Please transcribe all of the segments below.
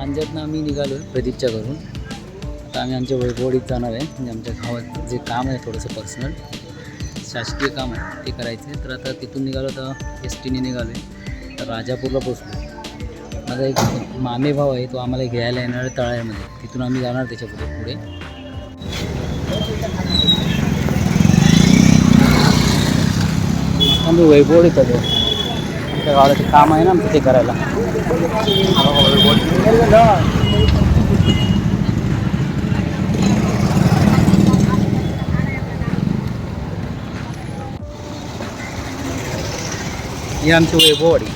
अंजातनं आम्ही निघालो आहे प्रदीपच्या घरून. आता आम्ही आमच्या वैभवडीत जाणार आहे. म्हणजे आमच्या गावात जे काम आहे थोडंसं पर्सनल शासकीय काम आहे ते करायचं आहे तर आता तिथून निघालो तर एस टीने निघालो आहे तर राजापूरला पोचलो माझा एक मामे भाव आहे तो आम्हाला घ्यायला येणार आहे तळ्यामध्ये. तिथून आम्ही जाणार त्याच्या पुढे. पुढे आम्ही वैभवडीत आलो. आमच्या गावाला ते काम आहे ना आमचं ते करायला. ही आमची वैभववाडी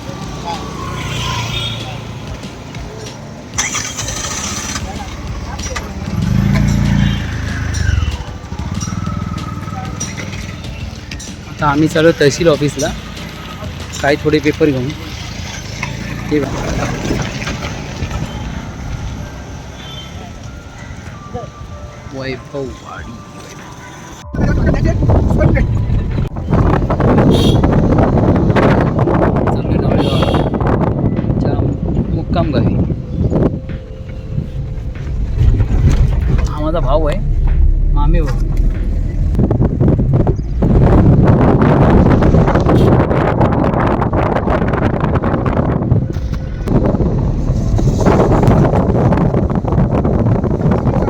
आता आम्ही चालू तहसील ऑफिसला काही थोडे पेपर घेऊन. ते वैभववाडी चाललोय नाळेगावला. च्या मुक्काम गावी हा माझा भाऊ आहे मामे भाऊ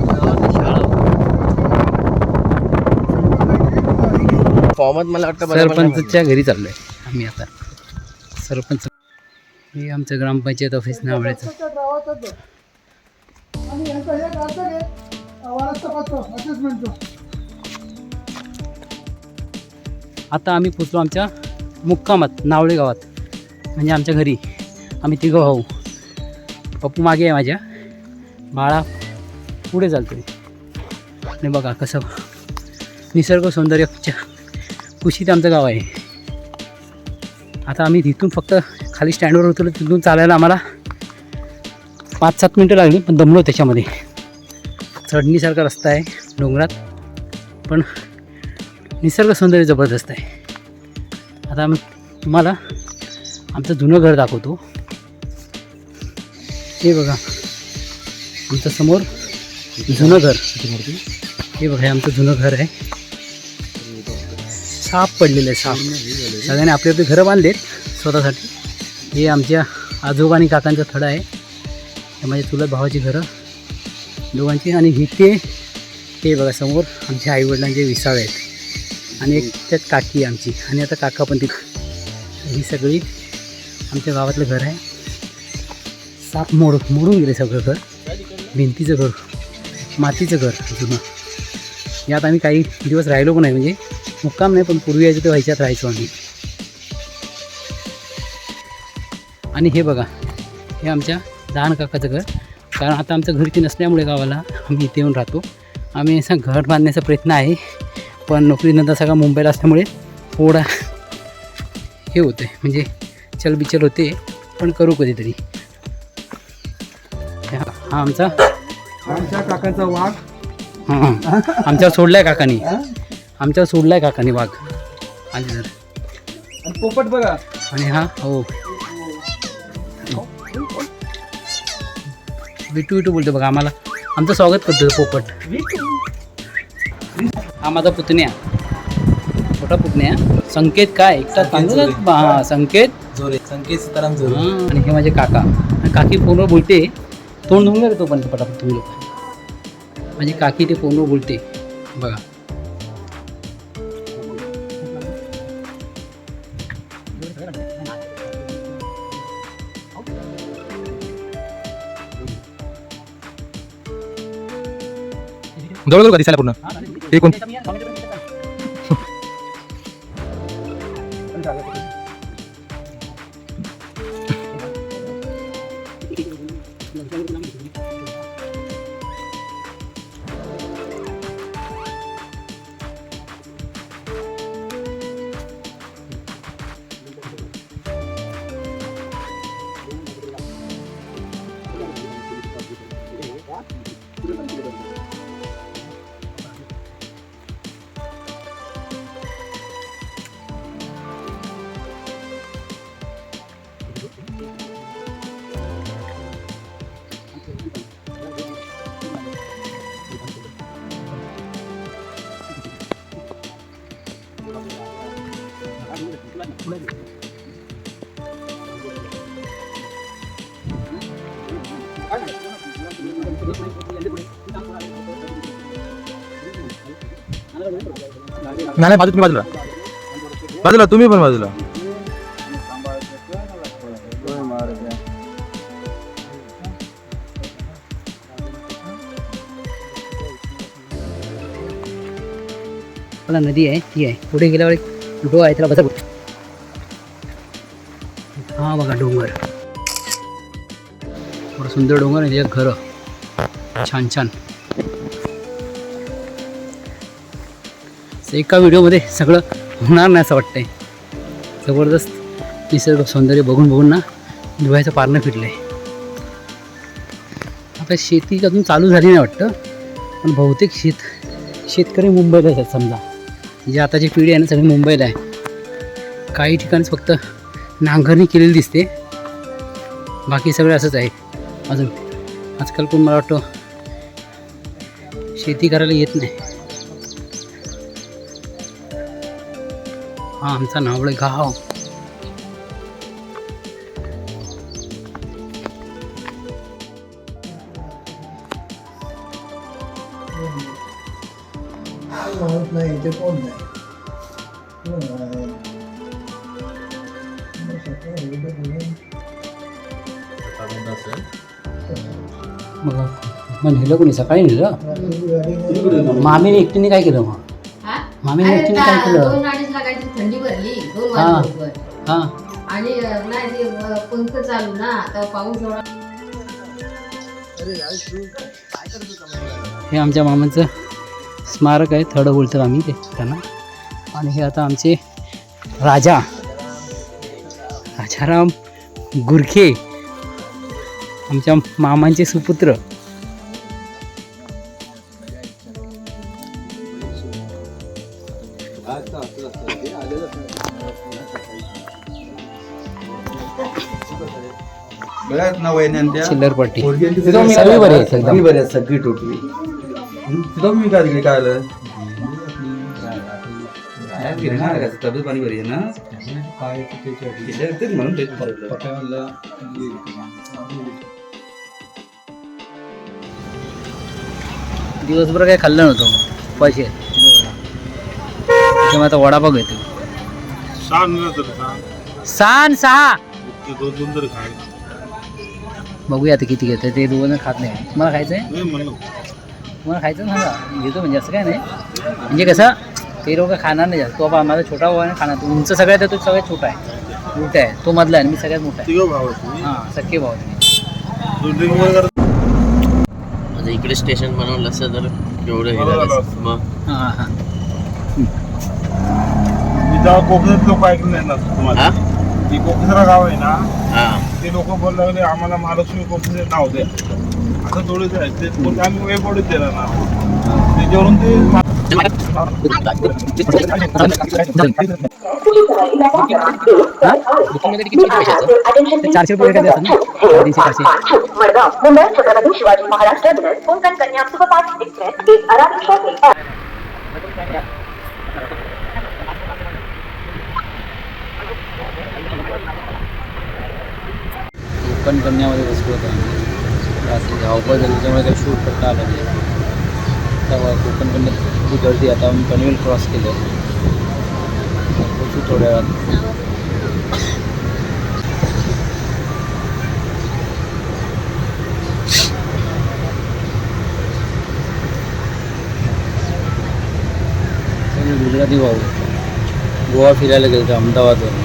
गावातली शाळा फॉर्मात मला वाटतं सरपंचच्या घरी चाललोय. आम्ही आता. सरपंच. हे आमचं ग्रामपंचायत ऑफिस नावड्याचं आणि यांचा एक अर्थ घे वारस तपासतो असेसमेंटचं आता आम्ही पोचलो आमच्या मुक्कामात नावळे गावात. म्हणजे आमच्या घरी. आम्ही तिघं भाऊ. पप्पू मागे आहे माझ्या. बाळा पुढे चालतोय. आणि बघा कसं निसर्ग सौंदर्याच्या कुशीत आमचं गाव आहे. आता आम्ही तिथून फक्त खाली स्टँडवर उतरलो तिथून चालायला आम्हाला पाच सात मिनटं लागली पण दमलो त्याच्यामध्ये. चढणीसारखा रस्ता आहे डोंगरात पण निसर्ग सौंदर्य जबरदस्त आहे. आता आम्ही तुम्हाला आमचं जुनं घर दाखवतो. हे बघा आमचं समोर जुनं घर. हे बघा हे आमचं जुनं घर आहे. साप पडलेलं आहे साप सगळ्यांनी आपली आपली घरं बांधलेत स्वतःसाठी. हे आमच्या आजोबा आणि काकांचा थडा आहे. हे माझ्या चुलत भावाची घरं. दोघांची आणि हे बघा समोर आमच्या आईवडिलांचे विसावे आहेत. आणि एक त्यात काकी आहे आमची. आणि आता काका पण ती ही सगळी आमच्या गावातलं घर आहे. साप मोड मोडून गेले सगळं घर. भिंतीचं घर. मातीचं घर. जुनं यात आम्ही काही दिवस राहिलो पण आहे म्हणजे मुक्काम नाही पण पूर्वी यायचं ते व्हायच्यात राहायचो आम्ही. आणि हे बघा हे आमच्या लहान काकाचं घर. कारण आता आमचं घर इथे नसल्यामुळे गावाला आम्ही इथे येऊन राहतो. आम्ही असं घर बांधण्याचा प्रयत्न आहे पण नोकरीनंतर सगळा मुंबईला असल्यामुळे थोडा हे होते म्हणजे चलबिचल होते पण करू कधीतरी. हा आमचा आमच्या काकाचा वाघ. हां हां. आमच्यावर सोडलाय काकानी. आमच्यावर सोडलाय काकानी वाघ. आले जर. आणि पोपट बघा. आणि हा हो. विटू विटू बोलतो बघा आम्हाला. आमचं स्वागत करतो पोपट. हा माझा पुतण्या. मोठा पुतण्या. संकेत काय? एकटा का? हा संकेत? जोरे. संकेत सीताराम जोरे. आणि हे माझे काका. आणि काकी फोनवर बोलते. तोंड धुवून तो पण पटापट तुम्ही लोक. माझी काकी ते फोनवर बोलते. बघा. जवळ जवळ दिसायला पूर्ण हे कोण नाही नाही, बाजू तुम्ही बाजूला. बाजूला तुम्ही पण बाजूला. मला नदी आहे ती आहे. पुढे गेल्यावर डो आहे त्याला बसा सुंदर डोंगर आहे त्याच्यात घरं. छान छान. एका व्हिडिओमध्ये सगळं होणार नाही असं वाटतंय. जबरदस्त निसर्ग सौंदर्य बघून बघून ना डोळ्याचं पारणं फिरलं आहे आता शेती अजून चालू झाली नाही वाटतं पण बहुतेक शेत शेतकरी मुंबईला आहेत समजा. म्हणजे जे आताची पिढी आहे ना सगळी मुंबईला आहे. काही ठिकाणीच फक्त नांगरणी केलेली दिसते. बाकी सगळं असंच आहे. अजून. आजकाल पण मला वाटतं शेती करायला येत नाही. हा आमचा नावळे गाव. नाही ते कोण नाही मग मग नेलं कोणी? सकाळी नेलं? मामीने एकटीने काय केलं मग? हा? मामीने अरे एकटीने काय ता- केलं? दोन अडीच लाखाची थंडी भरली दोन हा. हां. आणि अं, नाही ते अं, पंख चालू ना? आता पाऊस एवढा हे आमच्या मामांचं स्मारक आहे थर्ड बोलतात आम्ही ते त्यांना. आणि हे आता आमचे राजा राजाराम गुरखे. आमच्या मामांचे सुपुत्र. चिल्लर पट्टी सगळी बरी आहेत एकदम. सगळी बरी आहेत सगळी टोटली. तिथं मी काय काय आलं? काय फिरणार का? तब्येत पाणी बरी आहे ना? तेच म्हणून तेच दिवसभर काही खाल्लं नव्हतं पैसे. त्याच्यामुळे आता वडापाव घेतो सहा सहा बघूया आता किती घेतं ते दोन खात नाही. तुम्हाला खायचं आहे तुम्हाला खायचं ना सांगा. घेतो म्हणजे असं काय नाही. म्हणजे कसं ते लोक खाणार नाही जास्त. तो बा माझा छोटा भाऊ आहे ना खाणार. तो उंच सगळ्यात आहे, तो सगळ्यात छोटा आहे. मोठा आहे. तो मधला आहे आणि मी सगळ्यात मोठा आहे. हां सख्खे भाऊ आहे इकडे स्टेशन बनवलं असतं तर केवढं हे झालं असतं. मग? हां हां कोकणात लोक ऐकले नाही ना तुम्हाला. हा? ती कोकणा गाव आहे ना हा. ते लोक बोलू लागले आम्हाला महालक्ष्मी कोकणाचे नाव द्या. थोडेच आहे ते कोण आम्ही वे पडूच दिला ना त्याच्यावरून ते चारशे रुपये काहीतरी असतं ना तीनशे चारशे वडगाव मुंबई छत्रपती शिवाजी महाराज टर्मिनस कन्या धावपळ झाली त्याच्यामुळे काही शूट करता आलं नाही तेव्हा कोकण कन्यात खूप गर्दी आता आम्ही पनवेल क्रॉस केलं पोचू थोड्या वेळात. गुजराती भाऊ. गोवा फिरायला गेलो होतो अहमदाबादवरून.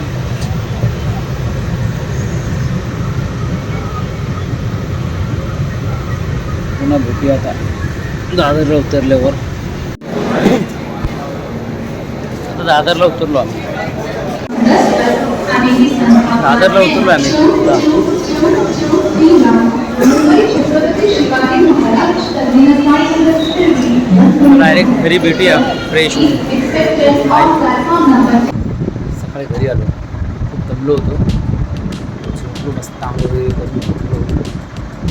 पुन्हा भेटी आता. दादरला उतरल्यावर. आता दादरला उतरलो आम्ही. दादरला उतरलो आम्ही. डायरेक्ट घरी भेटूया फ्रेश सकाळी घरी आलो. खूप दमलो होतो. झोपलो मस्त आंघोळ करून झोपलो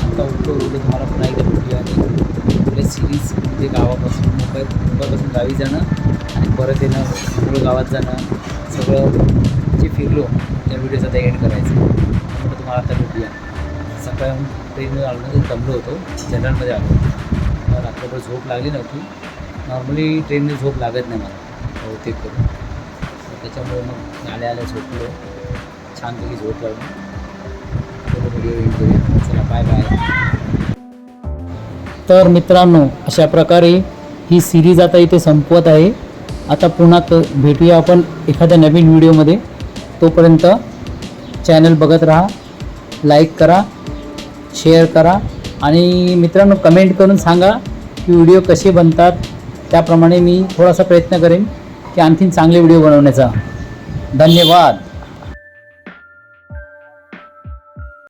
आता उठलो उठलो तुम्हाला पुन्हा एकदा भेटूया. आणि आपल्या सिरीज म्हणजे गावापासून मुंबई मुंबईपासून गावी जाणं परत येणं सगळं गावात जाणं सगळं जे फिरलो त्या व्हिडिओचा आता एंड करायचं. म्हणून तुम्हाला आता भेटूया. सकाळी ट्रेनमध्ये आलो ना दमलो होतो. जनरलमध्ये आलो. मला रात्रभर झोप लागली नव्हती. नॉर्मली ट्रेनने झोप लागत नाही मला. बहुतेक करून. त्याच्यामुळे मग आल्या आल्या झोपलो. छानपैकी झोप लागली. व्हिडिओ एंड करूया. चला बाय बाय तर मित्रांनो अशा प्रकारे ही सिरीज आता इथे संपवत आहे. आता पुन्हा भेटूया आपण एखाद्या नवीन व्हिडिओमध्ये. तोपर्यंत चॅनल बघत राहा लाईक करा शेअर करा आणि मित्रांनो कमेंट करून सांगा की व्हिडिओ कसे बनतात. त्याप्रमाणे मी थोडासा प्रयत्न करेन की आणखीन चांगले व्हिडिओ बनवण्याचा. धन्यवाद.